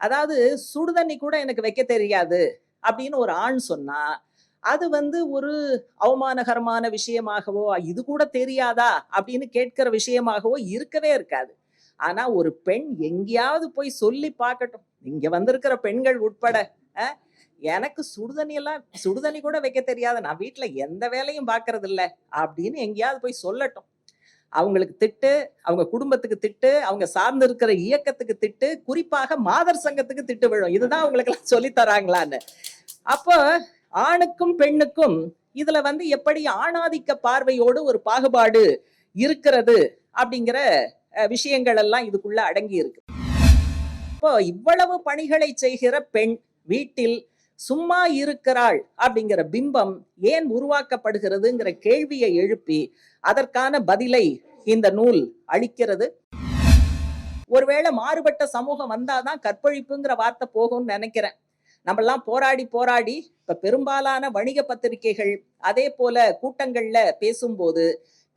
அதாவது சுடுதண்ணி கூட எனக்கு வைக்க தெரியாது அப்படின்னு ஒரு ஆண் சொன்னா அது வந்து ஒரு அவமானகரமான விஷயமாகவோ இது கூட தெரியாதா அப்படின்னு கேட்கிற விஷயமாகவோ இருக்கவே இருக்காது. ஆனா ஒரு பெண் எங்கேயாவது போய் சொல்லி பார்க்கட்டும். இங்க வந்திருக்கிற பெண்கள் உட்பட எனக்கு சுடுதண்ணி எல்லாம் சுடுதண்ணி கூட வைக்க தெரியாது. நான் வீட்ல எந்த வேலையும் பாக்குறது இல்லை அப்படின்னு எங்கேயாவது போய் சொல்லட்டும். அவங்களுக்கு திட்டு அவங்க குடும்பத்துக்கு திட்டு அவங்க சார்ந்து இருக்கிற இயக்கத்துக்கு திட்டு குறிப்பாக மாதர் சங்கத்துக்கு திட்டு விழும். இதுதான் அவங்களுக்கு எல்லாம் சொல்லி தராங்களான்னு. அப்போ ஆணுக்கும் பெண்ணுக்கும் இதுல வந்து எப்படி ஆணாதிக்க பார்வையோடு ஒரு பாகுபாடு இருக்கிறது அப்படிங்கிற அஹ், விஷயங்கள் எல்லாம் இதுக்குள்ள அடங்கி இருக்கு. இப்போ இவ்வளவு பணிகளை செய்கிற பெண் வீட்டில் சும்மா இருக்கிறாள் அப்படிங்கிற பிம்பம் ஏன் உருவாக்கப்படுகிறதுங்கிற கேள்வியை எழுப்பி அதற்கான பதிலை இந்த நூல் அளிக்கிறது. ஒருவேளை மாறுபட்ட சமூகம் வந்தாதான் கற்பழிப்புங்கிற வார்த்தை போகும்னு நினைக்கிறேன். நம்மெல்லாம் போராடி போராடி இப்ப பெரும்பாலான வணிக பத்திரிகைகள் அதே போல கூட்டங்கள்ல பேசும்போது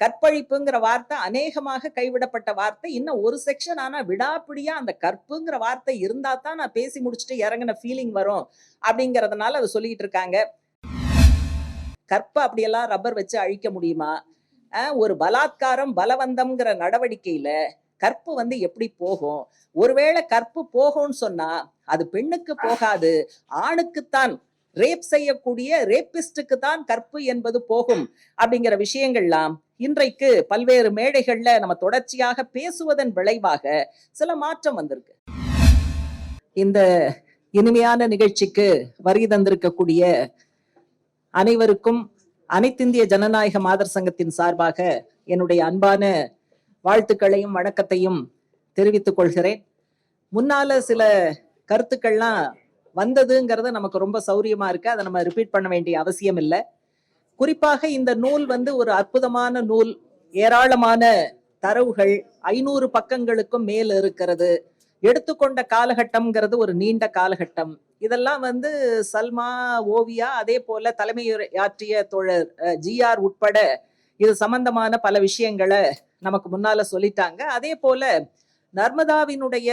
கற்பழிப்புங்கிற வார்த்தை அநேகமாக கைவிடப்பட்ட வார்த்தை. இன்னும் ஒரு செக்ஷன் ஆனால் விடாப்பிடியா அந்த கற்புங்கிற வார்த்தை இருந்தா தான் நான் பேசி முடிச்சுட்டு இறங்கின ஃபீலிங் வரும் அப்படிங்கிறதுனால அதை சொல்லிக்கிட்டு இருக்காங்க. கற்பை அப்படியெல்லாம் ரப்பர் வச்சு அழிக்க முடியுமா? ஒரு பலாத்காரம் பலவந்தம்ங்கிற நடவடிக்கையில கற்பு வந்து எப்படி போகும்? ஒருவேளை கற்பு போகும்னு சொன்னா அது பெண்ணுக்கு போகாது ஆணுக்குத்தான் ரேப் செய்யக்கூடிய ரேப்பிஸ்டுக்கு தான் கற்பு என்பது போகும் அப்படிங்கிற விஷயங்கள்லாம் இன்றைக்கு பல்வேறு மேடைகள்ல நம்ம தொடர்ச்சியாக பேசுவதன் விளைவாக சில மாற்றம் வந்திருக்கு. இந்த இனிமையான நிகழ்ச்சிக்கு வரி தந்திருக்கக்கூடிய அனைவருக்கும் அனைத்திந்திய ஜனநாயக மாதர் சங்கத்தின் சார்பாக என்னுடைய அன்பான வாழ்த்துக்களையும் வணக்கத்தையும் தெரிவித்துக் கொள்கிறேன். முன்னால சில கருத்துக்கள்லாம் வந்ததுங்கிறது நமக்கு ரொம்ப சௌரியமா இருக்கு. அதை நம்ம ரிப்பீட் பண்ண வேண்டிய அவசியம் இல்லை. குறிப்பாக இந்த நூல் வந்து ஒரு அற்புதமான நூல். ஏராளமான தரவுகள் ஐநூறு பக்கங்களுக்கும் மேல் இருக்கிறது. எடுத்துக்கொண்ட காலகட்டம்ங்கிறது ஒரு நீண்ட காலகட்டம். இதெல்லாம் வந்து சல்மா ஓவியா அதே போல தலைமையாற்றிய தோழர் ஜிஆர் உட்பட இது சம்பந்தமான பல விஷயங்களை நமக்கு முன்னால சொல்லிட்டாங்க. அதே போல நர்மதாவினுடைய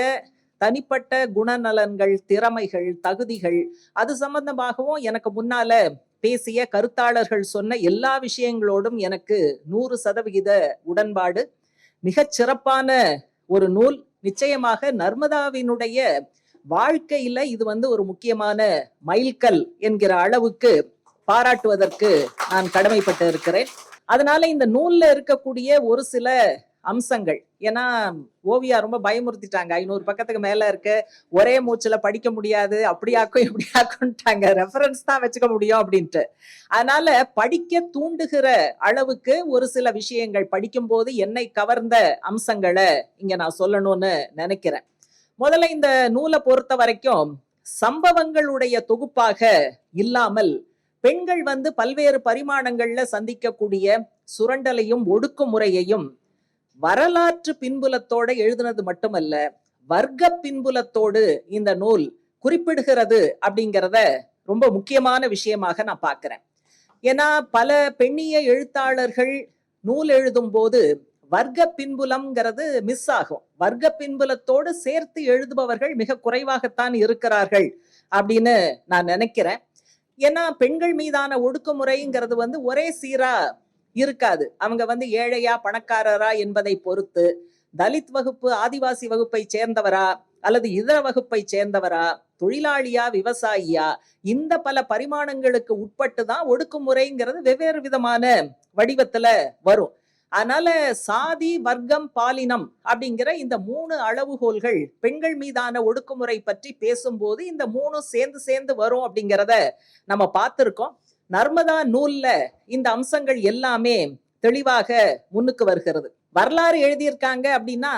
தனிப்பட்ட குணநலன்கள் திறமைகள் தகுதிகள் அது சம்பந்தமாகவும் எனக்கு முன்னால பேசிய கருத்தாளர்கள் சொன்ன எல்லா விஷயங்களோடும் எனக்கு நூறு சதவிகித உடன்பாடு. மிகச் சிறப்பான ஒரு நூல். நிச்சயமாக நர்மதாவினுடைய வாழ்க்கையில இது வந்து ஒரு முக்கியமான மைல்கல் என்கிற அளவுக்கு பாராட்டுவதற்கு நான் கடமைப்பட்டு இருக்கிறேன் அதனால இந்த நூல்ல இருக்கக்கூடிய ஒரு சில அம்சங்கள். ஏன்னா ஓவியா ரொம்ப பயமுறுத்திட்டாங்க. ஐநூறு பக்கத்துக்கு மேல இருக்கு. ஒரே மூச்சுல படிக்க முடியாது. அப்படியாக்கும் இப்படியாக்கும்ட்டாங்க ரெஃபரன்ஸ் தான் வச்சுக்க முடியும் அப்படின்ட்டு. அதனால படிக்க தூண்டுகிற அளவுக்கு ஒரு சில விஷயங்கள் படிக்கும்போது என்னை கவர்ந்த அம்சங்களை இங்க நான் சொல்லணும்னு நினைக்கிறேன். முதல்ல இந்த நூலை பொறுத்த வரைக்கும் சம்பவங்களுடைய தொகுப்பாக இல்லாமல் பெண்கள் வந்து பல்வேறு பரிமாணங்கள்ல சந்திக்கக்கூடிய சுரண்டலையும் ஒடுக்குமுறையையும் வரலாற்று பின்புலத்தோட எழுதுனது மட்டுமல்ல வர்க்க பின்புலத்தோடு இந்த நூல் குறிப்பிடுகிறது அப்படிங்கிறத ரொம்ப முக்கியமான விஷயமாக நான் பார்க்கிறேன். ஏன்னா பல பெண்ணிய எழுத்தாளர்கள் நூல் எழுதும் போது வர்க்க பின்புலம்ங்கிறது மிஸ் ஆகும். வர்க்க பின்புலத்தோடு சேர்த்து எழுதுபவர்கள் மிக குறைவாகத்தான் இருக்கிறார்கள் அப்படின்னு நான் நினைக்கிறேன். ஏன்னா பெண்கள் மீதான ஒடுக்குமுறைங்கிறது வந்து ஒரே சீரா இருக்காது. அவங்க வந்து ஏழையா பணக்காரரா என்பதை பொறுத்து தலித் வகுப்பு ஆதிவாசி வகுப்பை சேர்ந்தவரா அல்லது இதர வகுப்பை சேர்ந்தவரா தொழிலாளியா விவசாயியா இந்த பல பரிமாணங்களுக்கு உட்பட்டு தான் ஒடுக்குமுறைங்கிறது வெவ்வேறு விதமான வடிவத்துல வரும். அதனால சாதி வர்க்கம் பாலினம் அப்படிங்கிற இந்த மூணு அளவுகோல்கள் பெண்கள் மீதான ஒடுக்குமுறை பற்றி பேசும்போது இந்த மூணும் சேர்ந்து சேர்ந்து வரும் அப்படிங்கிறத நம்ம பார்த்துருக்கோம். நர்மதா நூல்ல இந்த அம்சங்கள் எல்லாமே தெளிவாக முன்னுக்கு வருகிறது. வரலாறு எழுதியிருக்காங்க அப்படின்னா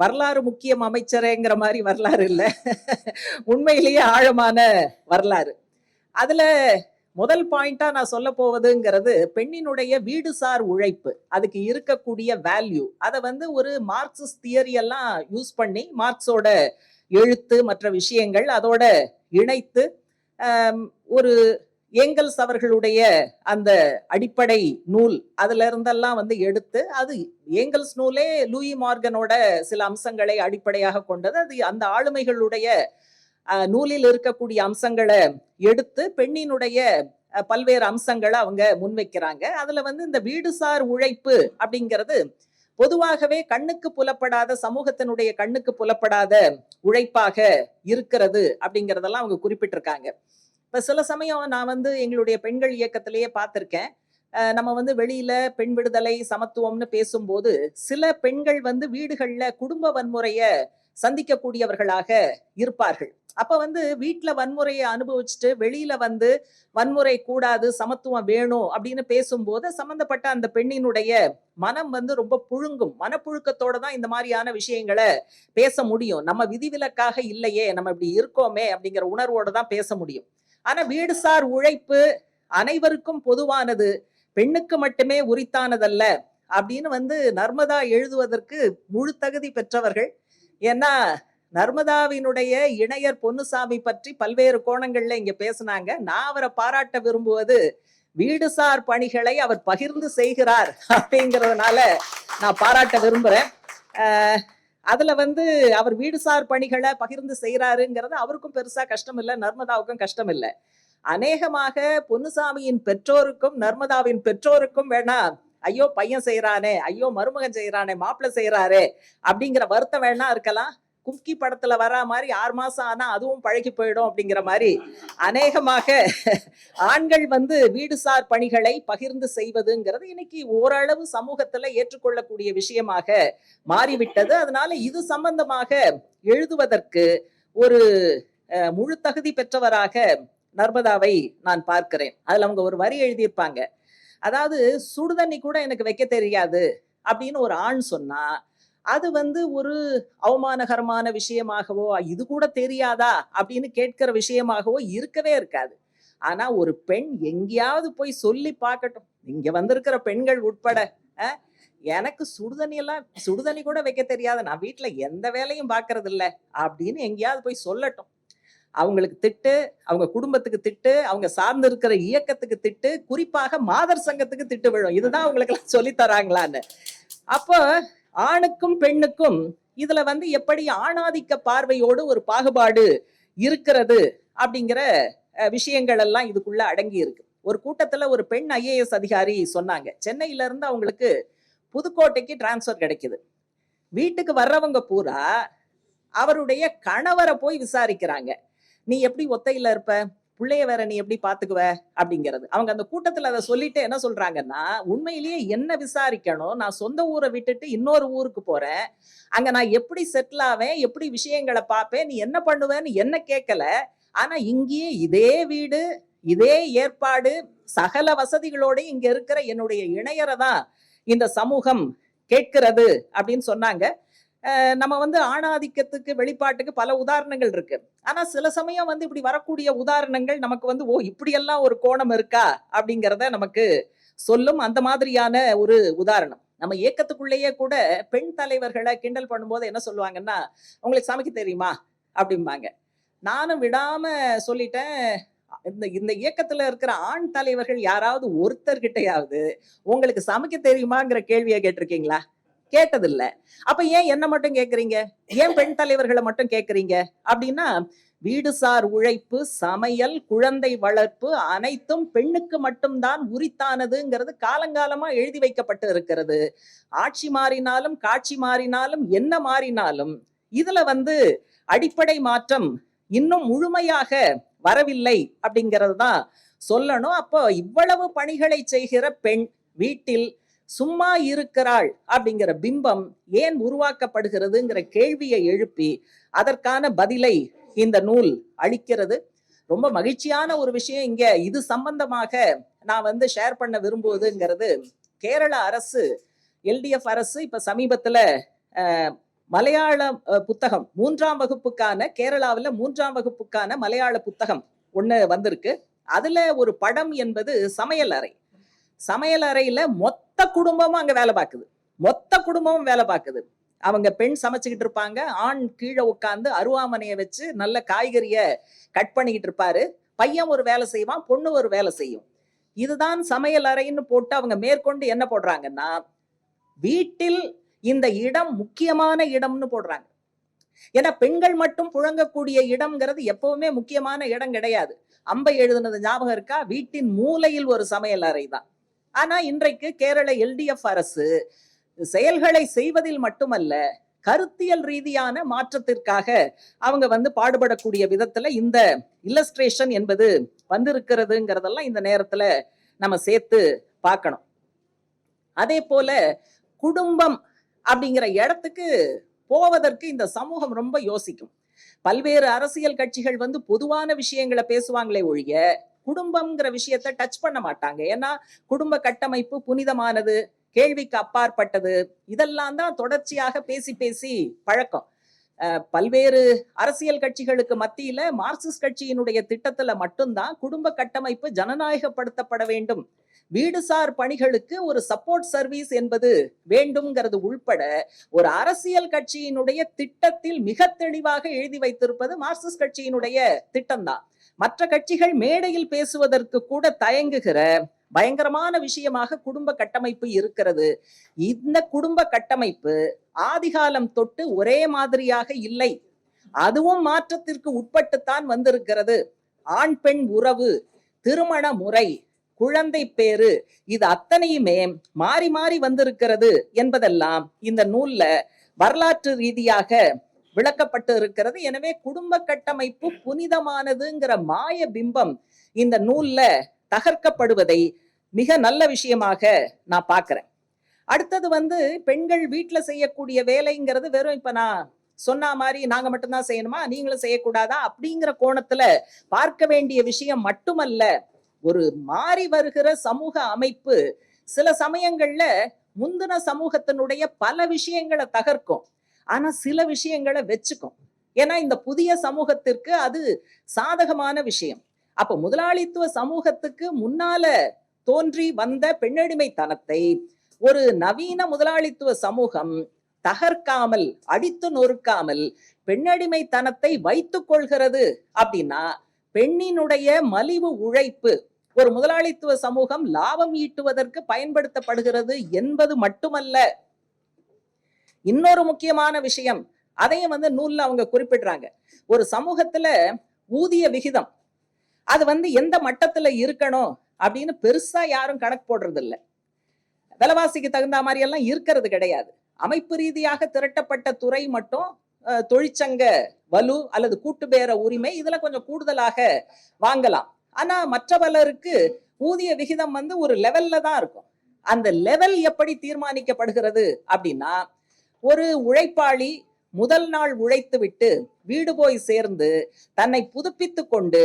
வரலாறு முக்கியம் அமைச்சரேங்கிற மாதிரி வரலாறு இல்லை. உண்மையிலேயே ஆழமான வரலாறு. அதுல முதல் பாயிண்டா நான் சொல்ல போவதுங்கிறது பெண்ணினுடைய வீடுசார் உழைப்பு. அதுக்கு இருக்கக்கூடிய வேல்யூ அதை வந்து ஒரு மார்க்சிஸ்ட் தியரி எல்லாம் யூஸ் பண்ணி மார்க்ஸோட எழுத்து மற்ற விஷயங்கள் அதோட இணைத்து ஒரு ஏங்கல்ஸ் அவர்களுடைய அந்த அடிப்படை நூல் அதுல இருந்தெல்லாம் வந்து எடுத்து அது ஏங்கல்ஸ் நூலே லூயி மார்கனோட சில அம்சங்களை அடிப்படையாக கொண்டது. அது அந்த ஆளுமைகளுடைய அஹ், நூலில் இருக்கக்கூடிய அம்சங்களை எடுத்து பெண்ணினுடைய அஹ், பல்வேறு அம்சங்களை அவங்க முன்வைக்கிறாங்க. அதுல வந்து இந்த வீடுசார் உழைப்பு அப்படிங்கிறது பொதுவாகவே கண்ணுக்கு புலப்படாத சமூகத்தினுடைய கண்ணுக்கு புலப்படாத உழைப்பாக இருக்கிறது அப்படிங்கறதெல்லாம் அவங்க குறிப்பிட்டிருக்காங்க. இப்போ சில சமயம் நான் வந்து எங்களுடைய பெண்கள் இயக்கத்திலேயே பார்த்திருக்கேன். நம்ம வந்து வெளியில பெண் விடுதலை சமத்துவம்னு பேசும்போது சில பெண்கள் வந்து வீடுகள்ல குடும்ப வன்முறைய சந்திக்கக்கூடியவர்களாக இருப்பார்கள். அப்ப வந்து வீட்டுல வன்முறையை அனுபவிச்சுட்டு வெளியில வந்து வன்முறை கூடாது சமத்துவம் வேணும் அப்படின்னு பேசும்போது சம்பந்தப்பட்ட அந்த பெண்ணினுடைய மனம் வந்து ரொம்ப புழுங்கும். மனப்புழுக்கத்தோட தான் இந்த மாதிரியான விஷயங்களை பேச முடியும். நம்ம விதிவிலக்காக இல்லையே நம்ம இப்படி இருக்கோமே அப்படிங்கிற உணர்வோட தான் பேச முடியும். ஆனா வீடுசார் உழைப்பு அனைவருக்கும் பொதுவானது. பெண்ணுக்கு மட்டுமே உரித்தானதல்ல. அப்படின்னு வந்து நர்மதா எழுதுவதற்கு முழு தகுதி பெற்றவர்கள். ஏன்னா நர்மதாவினுடைய இணையர் பொன்னுசாமி பற்றி பல்வேறு கோணங்கள்ல இங்க பேசுனாங்க. நான் அவரை பாராட்ட விரும்புவது வீடுசார் பணிகளை அவர் பகிர்ந்து செய்கிறார் அப்படிங்கிறதுனால நான் பாராட்ட விரும்புறேன். அதுல வந்து அவர் வீடுசார் பணிகளை பகிர்ந்து செய்யறாருங்கிறது அவருக்கும் பெருசா கஷ்டம் இல்லை நர்மதாவுக்கும் கஷ்டம் இல்லை அநேகமாக பொன்னுசாமியின் பெற்றோருக்கும் நர்மதாவின் பெற்றோருக்கும் வேணா ஐயோ பையன் செய்யறானே ஐயோ மருமகன் செய்யறானே மாப்பிள்ளை செய்யறாரே அப்படிங்கிற வருத்தம் வேணா இருக்கலாம். கும்கி படத்துல வரா மாதிரி ஆறு மாசம் ஆனா அதுவும் பழகி போயிடும் அப்படிங்கிற மாதிரி அநேகமாக ஆண்கள் வந்து வீடுசார் பணிகளை பகிர்ந்து செய்வதுங்கிறது இன்னைக்கு ஓரளவு சமூகத்துல ஏற்றுக்கொள்ளக்கூடிய விஷயமாக மாறிவிட்டது. அதனால இது சம்பந்தமாக எழுதுவதற்கு ஒரு அஹ், முழு தகுதி பெற்றவராக நர்மதாவை நான் பார்க்கிறேன். அதுல அவங்க ஒரு வரி எழுதியிருப்பாங்க. அதாவது சுடுதண்ணி கூட எனக்கு வைக்க தெரியாது அப்படின்னு ஒரு ஆண் சொன்னா அது வந்து ஒரு அவமானகரமான விஷயமாகவோ இது கூட தெரியாதா? அப்படின்னு கேட்கிற விஷயமாகவோ இருக்கவே இருக்காது. ஆனா ஒரு பெண் எங்கேயாவது போய் சொல்லி பார்க்கட்டும். இங்க வந்திருக்கிற பெண்கள் உட்பட அஹ், எனக்கு சுடுதண்ணி எல்லாம் சுடுதண்ணி கூட வைக்க தெரியாது. நான் வீட்டுல எந்த வேலையும் பார்க்கறது இல்ல அப்படின்னு எங்கேயாவது போய் சொல்லட்டும். அவங்களுக்கு திட்டு அவங்க குடும்பத்துக்கு திட்டு அவங்க சார்ந்து இருக்கிற இயக்கத்துக்கு திட்டு குறிப்பாக மாதர் சங்கத்துக்கு திட்டு விழும். இதுதான் அவங்களுக்கு எல்லாம் சொல்லி தராங்களான்னு. அப்போ ஆணுக்கும் பெண்ணுக்கும் இதுல வந்து எப்படி ஆணாதிக்க பார்வையோடு ஒரு பாகுபாடு இருக்கிறது அப்படிங்கிற விஷயங்கள் எல்லாம் இதுக்குள்ள அடங்கி இருக்கு. ஒரு கூட்டத்துல ஒரு பெண் ஐஏஎஸ் அதிகாரி சொன்னாங்க. சென்னையில இருந்து அவங்களுக்கு புதுக்கோட்டைக்கு டிரான்ஸ்ஃபர் கிடைக்குது. வீட்டுக்கு வர்றவங்க பூரா அவருடைய கணவரை போய் விசாரிக்கிறாங்க. நீ எப்படி ஒத்தையில இருப்ப? பிள்ளைய வேற நீ எப்படி பாத்துக்குவ? அப்படிங்கிறது. அவங்க அந்த கூட்டத்துல அதை சொல்லிட்டு என்ன சொல்றாங்கன்னா உண்மையிலேயே என்ன விசாரிக்கணும்? நான் சொந்த ஊரை விட்டுட்டு இன்னொரு ஊருக்கு போறேன். அங்க நான் எப்படி செட்டில் ஆவேன்? எப்படி விஷயங்களை பார்ப்பேன்? நீ என்ன பண்ணுவேன்னு என்ன கேட்கல? ஆனா இங்கேயே இதே வீடு இதே ஏற்பாடு சகல வசதிகளோட இங்க இருக்கிற என்னுடைய இணையரை தான் இந்த சமூகம் கேட்கிறது அப்படின்னு சொன்னாங்க. நம்ம வந்து ஆணாதிக்கத்துக்கு வெளிப்பாட்டுக்கு பல உதாரணங்கள் இருக்கு. ஆனா சில சமயம் வந்து இப்படி வரக்கூடிய உதாரணங்கள் நமக்கு வந்து ஓ இப்படியெல்லாம் ஒரு கோணம் இருக்கா? அப்படிங்கிறத நமக்கு சொல்லும் அந்த மாதிரியான ஒரு உதாரணம். நம்ம இயக்கத்துக்குள்ளேயே கூட பெண் தலைவர்களை கிண்டல் பண்ணும்போது என்ன சொல்லுவாங்கன்னா உங்களுக்கு சமைக்க தெரியுமா? அப்படிம்பாங்க. நானும் விடாம சொல்லிட்டேன் இந்த இந்த இயக்கத்துல இருக்கிற ஆண் தலைவர்கள் யாராவது ஒருத்தர்கிட்டயாவது உங்களுக்கு சமைக்க தெரியுமாங்கிற கேள்வியை கேட்டிருக்கீங்களா? கேட்டதில்ல. அப்ப ஏன் என்ன மட்டும் கேக்குறீங்க? ஏன் பெண் தலைவர்களை மட்டும் கேட்குறீங்க அப்படின்னா வீடுசார் உழைப்பு சமையல் குழந்தை வளர்ப்பு அனைத்தும் பெண்ணுக்கு மட்டும்தான் உரித்தானதுங்கிறது காலங்காலமா எழுதி வைக்கப்பட்டு இருக்கிறது. ஆட்சி மாறினாலும் காட்சி மாறினாலும் என்ன மாறினாலும் இதுல வந்து அடிப்படை மாற்றம் இன்னும் முழுமையாக வரவில்லை அப்படிங்கிறது தான் சொல்லணும். அப்போ இவ்வளவு பணிகளை செய்கிற பெண் வீட்டில் சும்மா இருக்கிறாள் அப்படிங்கிற பிம்பம் ஏன் உருவாக்கப்படுகிறதுங்கிற கேள்வியை எழுப்பி அதற்கான பதிலை இந்த நூல் அளிக்கிறது. ரொம்ப மகிழ்ச்சியான ஒரு விஷயம். இங்க இது சம்பந்தமாக நான் வந்து ஷேர் பண்ண விரும்புவதுங்கிறது கேரள அரசு எல்டிஎஃப் அரசு இப்ப சமீபத்துல மலையாள புத்தகம் மூன்றாம் வகுப்புக்கான கேரளாவில் மூன்றாம் வகுப்புக்கான மலையாள புத்தகம் ஒன்று வந்திருக்கு. அதுல ஒரு படம் என்பது சமையல் அறை. சமையல் அறையில மொத்த குடும்பமும் அங்க வேலை பார்க்குது. மொத்த குடும்பமும் வேலை பார்க்குது. அவங்க பெண் சமைச்சுக்கிட்டு இருப்பாங்க. ஆண் கீழே உட்காந்து அருவாமனையை வச்சு நல்ல காய்கறியை கட் பண்ணிக்கிட்டு இருப்பாரு. பையன் ஒரு வேலை செய்வான் பொண்ணு ஒரு வேலை செய்யும். இதுதான் சமையல் அறைன்னு போட்டு அவங்க மேற்கொண்டு என்ன போடுறாங்கன்னா வீட்டில் இந்த இடம் முக்கியமான இடம்னு போடுறாங்க. ஏன்னா பெண்கள் மட்டும் புழங்கக்கூடிய இடம்ங்கிறது எப்பவுமே முக்கியமான இடம் கிடையாது. அம்பை எழுதுனது ஞாபகம் இருக்கா? வீட்டின் மூலையில் ஒரு சமையல் அறை தான். ஆனா இன்றைக்கு கேரள எல்டிஎஃப் அரசு செயல்களை செய்வதில் மட்டுமல்ல கருத்தியல் ரீதியான மாற்றத்திற்காக அவங்க வந்து பாடுபடக்கூடிய விதத்துல இந்த இல்லஸ்ட்ரேஷன் என்பது வந்திருக்கிறதுங்கிறதெல்லாம் இந்த நேரத்துல நம்ம சேர்த்து பார்க்கணும். அதே போல குடும்பம் அப்படிங்கிற இடத்துக்கு போவதற்கு இந்த சமூகம் ரொம்ப யோசிக்கும். பல்வேறு அரசியல் கட்சிகள் வந்து பொதுவான விஷயங்களை பேசுவாங்களே ஒழிய குடும்பம்ங்கிற விஷயத்த டச் பண்ண மாட்டாங்க. ஏன்னா குடும்ப கட்டமைப்பு புனிதமானது கேள்விக்கு அப்பாற்பட்டது இதெல்லாம் தான் தொடர்ச்சியாக பேசி பேசி பழக்கம். அஹ் பல்வேறு அரசியல் கட்சிகளுக்கு மத்தியில மார்க்சிஸ்ட் கட்சியினுடைய திட்டத்துல மட்டும்தான் குடும்ப கட்டமைப்பு ஜனநாயகப்படுத்தப்பட வேண்டும். வீடுசார் பணிகளுக்கு ஒரு சப்போர்ட் சர்வீஸ் என்பது வேண்டும்ங்கிறது உள்பட ஒரு அரசியல் கட்சியினுடைய திட்டத்தில் மிக தெளிவாக எழுதி வைத்திருப்பது மார்க்சிஸ்ட் கட்சியினுடைய திட்டம்தான். மற்ற கட்சிகள் மேடையில் பேசுவதற்கு கூட தயங்குகிற பயங்கரமான விஷயமாக குடும்ப கட்டமைப்பு இருக்கிறது. இந்த குடும்ப கட்டமைப்பு ஆதிகாலம் தொட்டு ஒரே மாதிரியாக இல்லை. அதுவும் மாற்றத்திற்கு உட்பட்டுத்தான் வந்திருக்கிறது. ஆண் பெண் உறவு திருமண முறை குழந்தை பேரு இது அத்தனையுமே மாறி மாறி வந்திருக்கிறது என்பதெல்லாம் இந்த நூல்ல வரலாற்று ரீதியாக விளக்கப்பட்டு இருக்கிறது. எனவே குடும்ப கட்டமைப்பு புனிதமானதுங்கிற மாய பிம்பம் இந்த நூல்ல தகர்க்கப்படுவதை மிக நல்ல விஷயமாக நான் பார்க்கிறேன். அடுத்தது வந்து பெண்கள் வீட்டுல செய்யக்கூடிய வேலைங்கிறது வெறும் இப்ப நான் சொன்ன மாதிரி நாங்க மட்டும்தான் செய்யணுமா? நீங்களும் செய்யக்கூடாதா? அப்படிங்கிற கோணத்துல பார்க்க வேண்டிய விஷயம் மட்டுமல்ல ஒரு மாறி வருகிற சமூக அமைப்பு சில சமயங்கள்ல முந்தின சமூகத்தினுடைய பல விஷயங்களை தகர்க்கும். ஆனா சில விஷயங்களை வச்சுக்கும். ஏன்னா இந்த புதிய சமூகத்திற்கு அது சாதகமான விஷயம். அப்ப முதலாளித்துவ சமூகத்துக்கு முன்னால தோன்றி வந்த பெண்ணடிமைத்தனத்தை ஒரு நவீன முதலாளித்துவ சமூகம் தகர்க்காமல் அடித்து நொறுக்காமல் பெண்ணடிமைத்தனத்தை வைத்துக் கொள்கிறது அப்படின்னா பெண்ணினுடைய மலிவு உழைப்பு ஒரு முதலாளித்துவ சமூகம் லாபம் ஈட்டுவதற்கு பயன்படுத்தப்படுகிறது என்பது மட்டுமல்ல. இன்னொரு முக்கியமான விஷயம் அதையும் வந்து நூல்ல அவங்க குறிப்பிடுறாங்க. ஒரு சமூகத்துல ஊதிய விகிதம் அது வந்து எந்த மட்டத்துல இருக்கணும் அப்படின்னு பெருசா யாரும் கணக்கு போடுறது இல்ல விலைவாசிக்கு தகுந்த மாதிரி எல்லாம் இருக்கிறது கிடையாது. அமைப்பு ரீதியாக திரட்டப்பட்ட துறை மட்டும் அஹ், தொழிற்சங்க வலு அல்லது கூட்டு பேர உரிமை இதுல கொஞ்சம் கூடுதலாக வாங்கலாம். ஆனா மற்ற பலருக்கு ஊதிய விகிதம் வந்து ஒரு லெவல்ல தான் இருக்கும். அந்த லெவல் எப்படி தீர்மானிக்கப்படுகிறது அப்படின்னா ஒரு உழைப்பாளி முதல் நாள் உழைத்து விட்டு வீடு போய் சேர்ந்து தன்னை புதுப்பித்து கொண்டு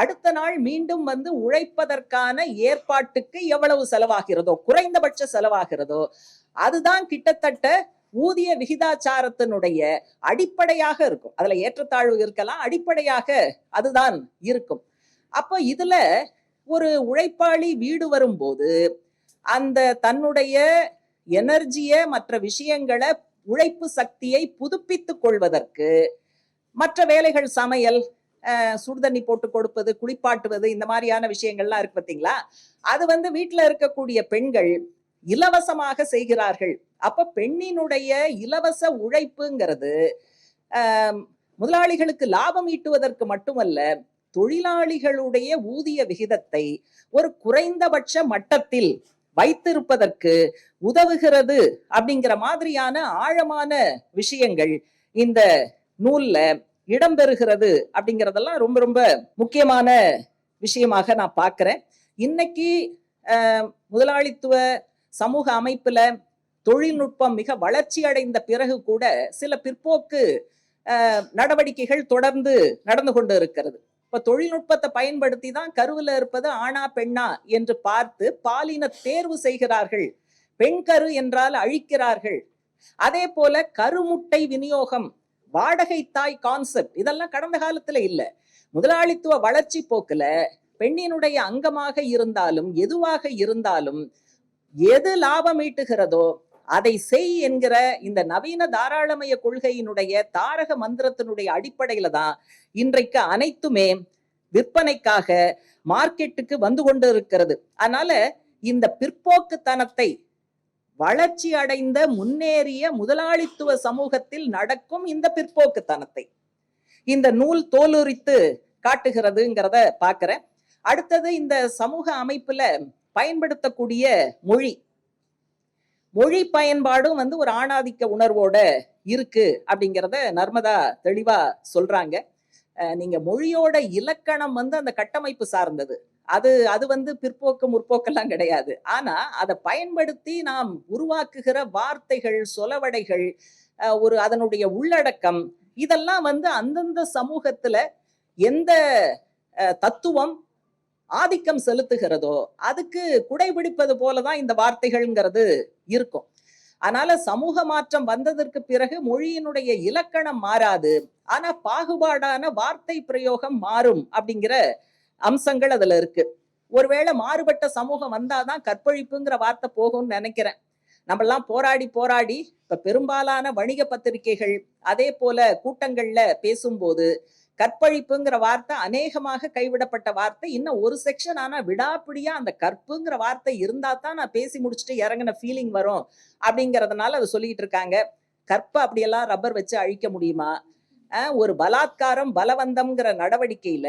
அடுத்த நாள் மீண்டும் வந்து உழைப்பதற்கான ஏற்பாட்டுக்கு எவ்வளவு செலவாகிறதோ குறைந்தபட்ச செலவாகிறதோ அதுதான் கிட்டத்தட்ட ஊதிய விகிதாச்சாரத்தினுடைய அடிப்படையாக இருக்கும். அதுல ஏற்றத்தாழ்வு இருக்கலாம் அடிப்படையாக அதுதான் இருக்கும். அப்போ இதுல ஒரு உழைப்பாளி வீடு வரும்போது அந்த தன்னுடைய எனர்ஜிய மற்ற விஷயங்களை உழைப்பு சக்தியை புதுப்பித்துக் கொள்வதற்கு மற்ற வேலைகள் சமையல் சுடுதண்ணி போட்டு கொடுப்பது குளிப்பாட்டுவது இந்த மாதிரியான விஷயங்கள்லாம் இருக்கு பார்த்தீங்களா அது வந்து வீட்டுல இருக்கக்கூடிய பெண்கள் இலவசமாக செய்கிறார்கள். அப்ப பெண்ணினுடைய இலவச உழைப்புங்கிறது முதலாளிகளுக்கு லாபம் ஈட்டுவதற்கு மட்டுமல்ல தொழிலாளிகளுடைய ஊதிய விகிதத்தை ஒரு குறைந்தபட்ச மட்டத்தில் வைத்திருப்பதற்கு உதவுகிறது அப்படிங்கிற மாதிரியான ஆழமான விஷயங்கள் இந்த நூல்ல இடம்பெறுகிறது அப்படிங்கிறதெல்லாம் ரொம்ப ரொம்ப முக்கியமான விஷயமாக நான் பார்க்கிறேன். இன்னைக்கு முதலாளித்துவ சமூக அமைப்புல தொழில்நுட்பம் மிக வளர்ச்சி அடைந்த பிறகு கூட சில பிற்போக்கு நடவடிக்கைகள் தொடர்ந்து நடந்து கொண்டு இருக்கிறது. இப்ப தொழில்நுட்பத்தை பயன்படுத்தி தான் கருவில் இருப்பது ஆணா பெண்ணா என்று பார்த்து பாலின தேர்வு செய்கிறார்கள் பெண் கரு என்றால் அழிக்கிறார்கள். அதே போல கருமுட்டை விநியோகம் வாடகை தாய் கான்செப்ட் இதெல்லாம் கடந்த காலத்துல இல்ல. முதலாளித்துவ வளர்ச்சி போக்குல பெண்ணினுடைய அங்கமாக இருந்தாலும் எதுவாக இருந்தாலும் எது லாபம் ஈட்டுகிறதோ அதை செய் என்கிற இந்த நவீன தாராளமய கொள்கையினுடைய தாரக மந்திரத்தினுடைய அடிப்படையில தான் இன்றைக்கு அனைத்துமே விற்பனைக்காக மார்க்கெட்டுக்கு வந்து கொண்டு இருக்கிறது அதனால இந்த பிற்போக்குத்தனத்தை வளர்ச்சி அடைந்த முன்னேறிய முதலாளித்துவ சமூகத்தில் நடக்கும் இந்த பிற்போக்குத்தனத்தை. இந்த நூல் தோலுரித்து காட்டுகிறதுங்கிறத பார்க்கிறேன். அடுத்தது இந்த சமூக அமைப்புல பயன்படுத்தக்கூடிய மொழி. மொழி பயன்பாடும் வந்து ஒரு ஆணாதிக்க உணர்வோட இருக்கு அப்படிங்கிறத நர்மதா தெளிவா சொல்றாங்க. நீங்க மொழியோட இலக்கணம் வந்து அந்த கட்டமைப்பு சார்ந்தது. அது அது வந்து பிற்போக்கு முற்போக்கெல்லாம் கிடையாது. ஆனா அதை பயன்படுத்தி நாம் உருவாக்குகிற வார்த்தைகள் சொலவடைகள் ஒரு அதனுடைய உள்ளடக்கம் இதெல்லாம் வந்து அந்தந்த சமூகத்துல எந்த தத்துவம் ஆதிக்கம் செலுத்துகிறதோ அதுக்கு குடைபிடிப்பது போலதான் இந்த வார்த்தைகள்ங்கிறது இருக்கும். அதனால சமூக மாற்றம் வந்ததற்கு பிறகு மொழியினுடைய இலக்கணம் மாறாது. ஆனா பாகுபாடான வார்த்தை பிரயோகம் மாறும் அப்படிங்கிற அம்சங்கள் அதுல இருக்கு. ஒருவேளை மாறுபட்ட சமூகம் வந்தாதான் கற்பழிப்புங்கிற வார்த்தை போகும்னு நினைக்கிறேன். நம்மெல்லாம் போராடி போராடி இப்ப பெரும்பாலான வணிக பத்திரிகைகள் அதே போல கூட்டங்கள்ல பேசும்போது கற்பழிப்புங்கிற வார்த்தை அநேகமாக கைவிடப்பட்ட வார்த்தை. இன்னும் ஒரு செக்ஷன் ஆனா விடாப்பிடியா அந்த கற்புங்கிற வார்த்தை இருந்தா தான் நான் பேசி முடிச்சுட்டு இறங்கின ஃபீலிங் வரும் அப்படிங்கிறதுனால அதை சொல்லிட்டு இருக்காங்க. கற்பை அப்படியெல்லாம் ரப்பர் வச்சு அழிக்க முடியுமா? ஒரு பலாத்காரம் பலவந்தம்ங்கிற நடவடிக்கையில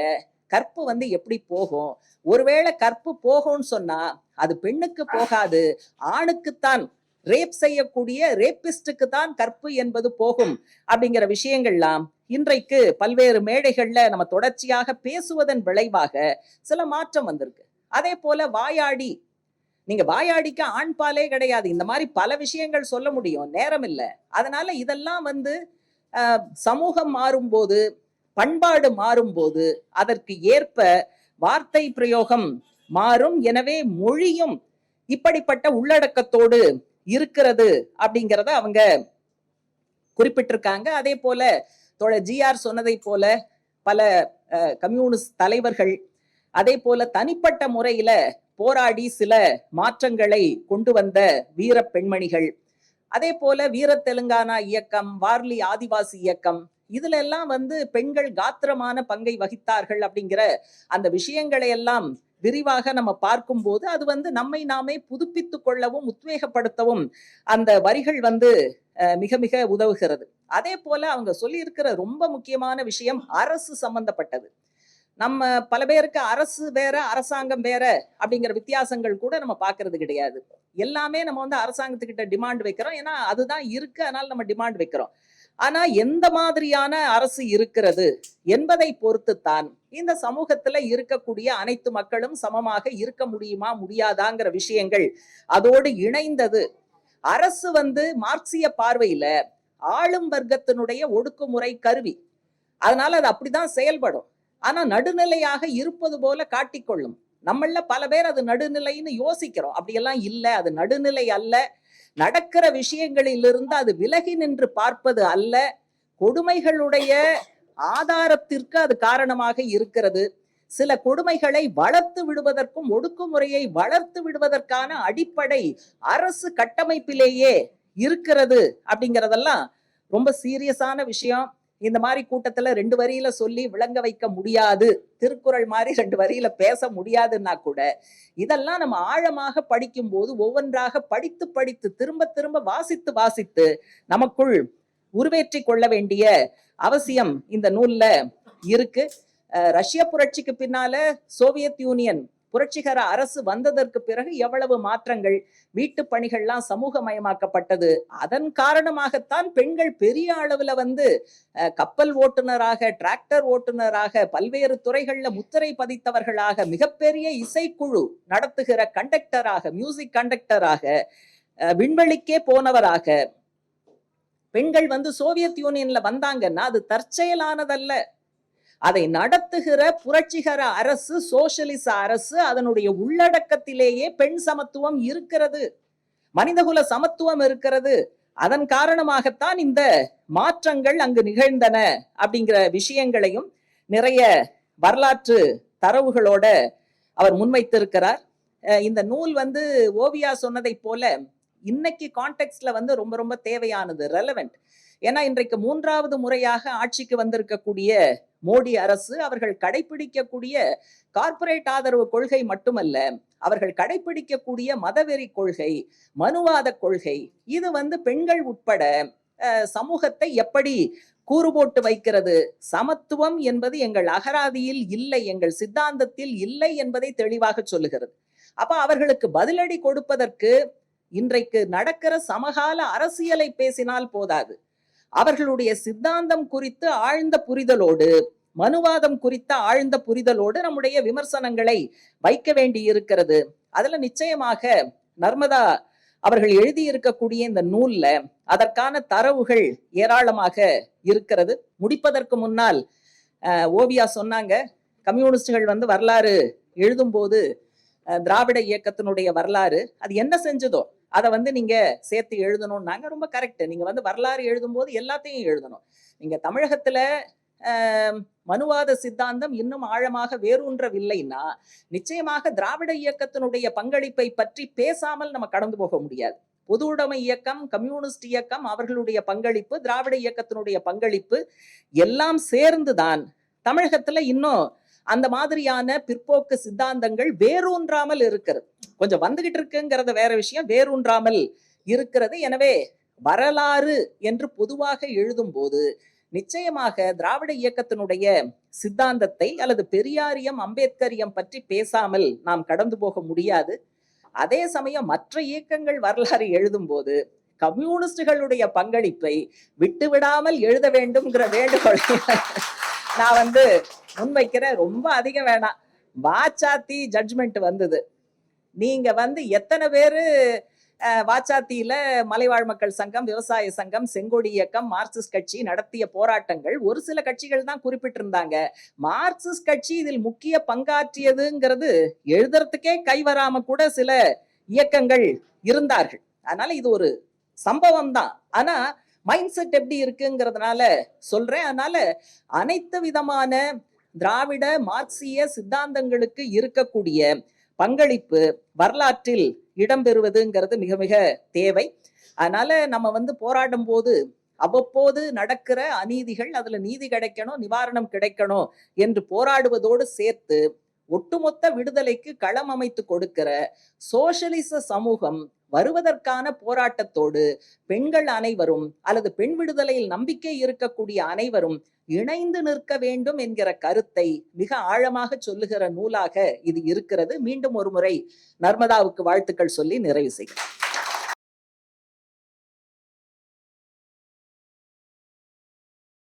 கற்பு வந்து எப்படி போகும்? ஒருவேளை கற்பு போகும்னு சொன்னா அது பெண்ணுக்கு போகாது ஆணுக்குத்தான். ரேப் செய்யக்கூடிய ரேப்பிஸ்டுக்கு தான் கற்பு என்பது போகும் அப்படிங்கிற விஷயங்கள்லாம் இன்றைக்கு பல்வேறு மேடைகள்ல நம்ம தொடர்ச்சியாக பேசுவதன் விளைவாக சில மாற்றம் வந்திருக்கு. அதே போல வாயாடி. நீங்க வாயாடிக்கு ஆண் பாலே கிடையாது. இந்த மாதிரி பல விஷயங்கள் சொல்ல முடியும். நேரம் இல்லை. அதனால இதெல்லாம் வந்து சமூகம் மாறும்போது பண்பாடு மாறும்போது அதற்கு ஏற்ப வார்த்தை பிரயோகம் மாறும். எனவே மொழியும் இப்படிப்பட்ட உள்ளடக்கத்தோடு இருக்கிறது அப்படிங்கிறத அவங்க குறிப்பிட்டிருக்காங்க. அதே போல தோழர் ஜிஆர் சொன்னதை போல பல அஹ், கம்யூனிஸ்ட் தலைவர்கள் அதே போல தனிப்பட்ட முறையில போராடி சில மாற்றங்களை கொண்டு வந்த வீர பெண்மணிகள். அதே போல வீர தெலுங்கானா இயக்கம் வார்லி ஆதிவாசி இயக்கம் இதுல எல்லாம் வந்து பெண்கள் காத்திரமான பங்கை வகித்தார்கள் அப்படிங்கிற அந்த விஷயங்களை எல்லாம் விரிவாக நம்ம பார்க்கும்போது அது வந்து நம்மை நாமே புதுப்பித்துக் கொள்ளவும் உத்வேகப்படுத்தவும் அந்த வரிகள் வந்து அஹ், மிக மிக உதவுகிறது. அதே போல அவங்க சொல்லியிருக்கிற ரொம்ப முக்கியமான விஷயம் அரசு சம்பந்தப்பட்டது. நம்ம பல பேருக்கு அரசு வேற அரசாங்கம் வேற அப்படிங்கிற வித்தியாசங்கள் கூட நம்ம பார்க்கறது கிடையாது. எல்லாமே நம்ம வந்து அரசாங்கத்துக்கிட்ட டிமாண்ட் வைக்கிறோம். ஏன்னா அதுதான் இருக்கு. அதனால நம்ம டிமாண்ட் வைக்கிறோம். ஆனா எந்த மாதிரியான அரசு இருக்கிறது என்பதை பொறுத்துத்தான் இந்த சமூகத்துல இருக்கக்கூடிய அனைத்து மக்களும் சமமாக இருக்க முடியுமா முடியாதாங்கிற விஷயங்கள் அதோடு இணைந்தது. அரசு வந்து மார்க்சிய பார்வையில ஆளும் வர்க்கத்தினுடைய ஒடுக்குமுறை கருவி. அதனால அது அப்படிதான் செயல்படும். ஆனா நடுநிலையாக இருப்பது போல காட்டிக்கொள்ளும். நம்மள பல பேர் அது நடுநிலைன்னு யோசிக்கிறோம். அப்படியெல்லாம் இல்ல. அது நடுநிலை அல்ல. நடக்கிற விஷயங்களிலிருந்து அது விலகி நின்று பார்ப்பது அல்ல. கொடுமைகளுடைய ஆதாரத்திற்கு அது காரணமாக இருக்கிறது. சில கொடுமைகளை வளர்த்து விடுவதற்கும் ஒடுக்குமுறையை வளர்த்து விடுவதற்கான அடிப்படை அரசு கட்டமைப்பிலேயே இருக்கிறது அப்படிங்கிறதெல்லாம் ரொம்ப சீரியஸான விஷயம். இந்த மாதிரி கூட்டத்துல ரெண்டு வரியில சொல்லி விளங்க வைக்க முடியாது. திருக்குறள் மாதிரி ரெண்டு வரியில பேச முடியாதுன்னா கூட இதெல்லாம் நம்ம ஆழமாக படிக்கும் போது ஒவ்வொன்றாக படித்து படித்து திரும்ப திரும்ப வாசித்து வாசித்து நமக்குள் உருவேற்றி கொள்ள வேண்டிய அவசியம் இந்த நூல்ல இருக்கு. அஹ் ரஷ்ய புரட்சிக்கு பின்னால சோவியத் யூனியன் புரட்சிகர அரசு வந்ததற்கு பிறகு எவ்வளவு மாற்றங்கள் வீட்டு பணிகள்லாம் சமூகமயமாக்கப்பட்டது. அதன் காரணமாகத்தான் பெண்கள் பெரிய அளவுல வந்து அஹ், கப்பல் ஓட்டுநராக டிராக்டர் ஓட்டுநராக பல்வேறு துறைகள்ல முத்திரை பதித்தவர்களாக மிகப்பெரிய இசைக்குழு நடத்துகிற கண்டக்டராக மியூசிக் கண்டக்டராக அஹ், விண்வெளிக்கே போனவராக பெண்கள் வந்து சோவியத் யூனியன்ல வந்தாங்கன்னா அது தற்செயலானதல்ல. அதை நடத்துகிற புரட்சிகர அரசு சோசியலிச அரசு அதனுடைய உள்ளடக்கத்திலேயே பெண் சமத்துவம் இருக்கிறது. மனிதகுல சமத்துவம் இருக்கிறது. அதன் காரணமாகத்தான் இந்த மாற்றங்கள் அங்கு நிகழ்ந்தன அப்படிங்கிற விஷயங்களையும் நிறைய வரலாற்று தரவுகளோட அவர் முன்வைத்திருக்கிறார். இந்த நூல் வந்து ஓவியா சொன்னதை போல இன்னைக்கு கான்டெக்ட்ல வந்து ரொம்ப ரொம்ப தேவையானது ரெலவெண்ட் ஏன்னா இன்றைக்கு மூன்றாவது முறையாக ஆட்சிக்கு வந்திருக்கக்கூடிய மோடி அரசு அவர்கள் கடைபிடிக்கக்கூடிய கார்ப்பரேட் ஆதரவு கொள்கை மட்டுமல்ல அவர்கள் கடைபிடிக்கக்கூடிய மதவெறி கொள்கை மனுவாத கொள்கை இது வந்து பெண்கள் உட்பட சமூகத்தை எப்படி கூறு போட்டு வைக்கிறது? சமத்துவம் என்பது எங்கள் அகராதியில் இல்லை எங்கள் சித்தாந்தத்தில் இல்லை என்பதை தெளிவாக சொல்லுகிறது. அப்ப அவர்களுக்கு பதிலடி கொடுப்பதற்கு இன்றைக்கு நடக்கிற சமகால அரசியலை பேசினால் போதாது. அவர்களுடைய சித்தாந்தம் குறித்து ஆழ்ந்த புரிதலோடு மனுவாதம் குறித்த ஆழ்ந்த புரிதலோடு நம்முடைய விமர்சனங்களை வைக்க வேண்டி இருக்கிறது அதுல நிச்சயமாக நர்மதா அவர்கள் எழுதியிருக்கக்கூடிய இந்த நூல்ல அதற்கான தரவுகள் ஏராளமாக இருக்கிறது. முடிப்பதற்கு முன்னால் ஓவியா சொன்னாங்க கம்யூனிஸ்டுகள் வந்து வரலாறு எழுதும்போது திராவிட இயக்கத்தினுடைய வரலாறு அது என்ன செஞ்சதோ அதை வந்து நீங்க சேர்த்து எழுதணும்னாங்க ரொம்ப கரெக்ட் நீங்க வந்து வரலாறு எழுதும்போது எல்லாத்தையும் எழுதணும். நீங்க தமிழகத்துல ஆஹ், மனுவாத சித்தாந்தம் இன்னும் ஆழமாக வேரூன்றவில்லைன்னா நிச்சயமாக திராவிட இயக்கத்தினுடைய பங்களிப்பை பற்றி பேசாமல் நம்ம கடந்து போக முடியாது. பொது உடைமை இயக்கம் கம்யூனிஸ்ட் இயக்கம் அவர்களுடைய பங்களிப்பு திராவிட இயக்கத்தினுடைய பங்களிப்பு எல்லாம் சேர்ந்துதான் தமிழகத்துல இன்னும் அந்த மாதிரியான பிற்போக்கு சித்தாந்தங்கள் வேரூன்றாமல் இருக்கிறது. கொஞ்சம் வந்துகிட்டு இருக்குங்கிறத வேற விஷயம் வேரூன்றாமல் இருக்கிறது. எனவே வரலாறு என்று பொதுவாக எழுதும் போது நிச்சயமாக திராவிட இயக்கத்தினுடைய சித்தாந்தத்தை அல்லது பெரியாரியம் அம்பேத்கரியம் பற்றி பேசாமல் நாம் கடந்து போக முடியாது. அதே சமயம் மற்ற இயக்கங்கள் வரலாறு எழுதும்போது கம்யூனிஸ்டுகளுடைய பங்களிப்பை விட்டுவிடாமல் எழுத வேண்டும்ங்கிற வேண்டுகோளை நான் வந்து முன்வைக்கிறேன். ரொம்ப அதிகம் வேணாம். வாச்சாத்தி ஜட்ஜ்மெண்ட் வந்தது. நீங்க வந்து எத்தனை பேரு அஹ், வாச்சாத்தியில மலைவாழ் மக்கள் சங்கம் விவசாய சங்கம் செங்கோடி இயக்கம் மார்க்சிஸ்ட் கட்சி நடத்திய போராட்டங்கள் ஒரு சில கட்சிகள் தான் குறிப்பிட்டிருந்தாங்க. மார்க்சிஸ்ட் கட்சி இதில் முக்கிய பங்காற்றியதுங்கிறது எழுதுறதுக்கே கைவராம கூட சில இயக்கங்கள் இருந்தார்கள். அதனால இது ஒரு சம்பவம் தான். ஆனா மைண்ட் செட் எப்படி இருக்குங்கிறதுனால சொல்றேன். அதனால அனைத்து விதமான திராவிட மார்க்சிய சித்தாந்தங்களுக்கு இருக்கக்கூடிய பங்களிப்பு வரலாற்றில் இடம்பெறுவதுங்கிறது மிக மிக தேவை. அதனால நம்ம வந்து போராடும் போது அவ்வப்போது நடக்கிற அநீதிகள் அதுல நீதி கிடைக்கணும் நிவாரணம் கிடைக்கணும் என்று போராடுவதோடு சேர்த்து ஒட்டுமொத்த விடுதலைக்கு களம் அமைத்து கொடுக்கிற சோசியலிச சமூகம் வருவதற்கான போராட்டத்தோடு பெண்கள் அனைவரும் அல்லது பெண் விடுதலையில் நம்பிக்கை இருக்கக்கூடிய அனைவரும் இணைந்து நிற்க வேண்டும் என்கிற கருத்தை மிக ஆழமாக சொல்லுகிற நூலாக இது இருக்கிறது. மீண்டும் ஒரு முறை நர்மதாவுக்கு வாழ்த்துக்கள் சொல்லி நிறைவு செய்கிறேன்.